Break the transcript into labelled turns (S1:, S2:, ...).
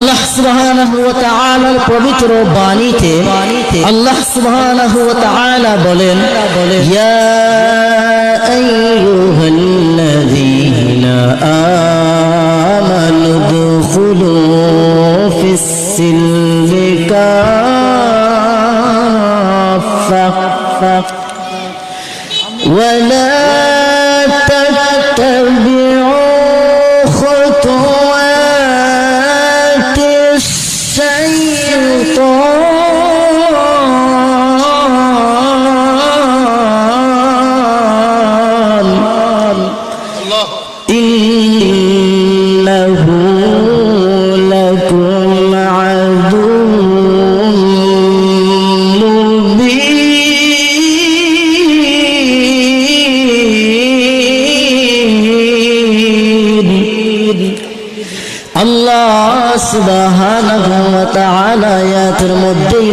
S1: আল্লাহ সুবহানাহু ওয়া তাআলার পবিত্র বাণীতে আল্লাহ সুবহানাহু ওয়া তাআলা বলেন ইয়া আইয়ুহাল্লাযীনা আমানু দুখুলু ফিস সিলমি কাফা ওয়া লা السلطان إنه لكم عدو مبين الله সুবহানাহু ওয়া তাআলা আয়াতের মধ্যেই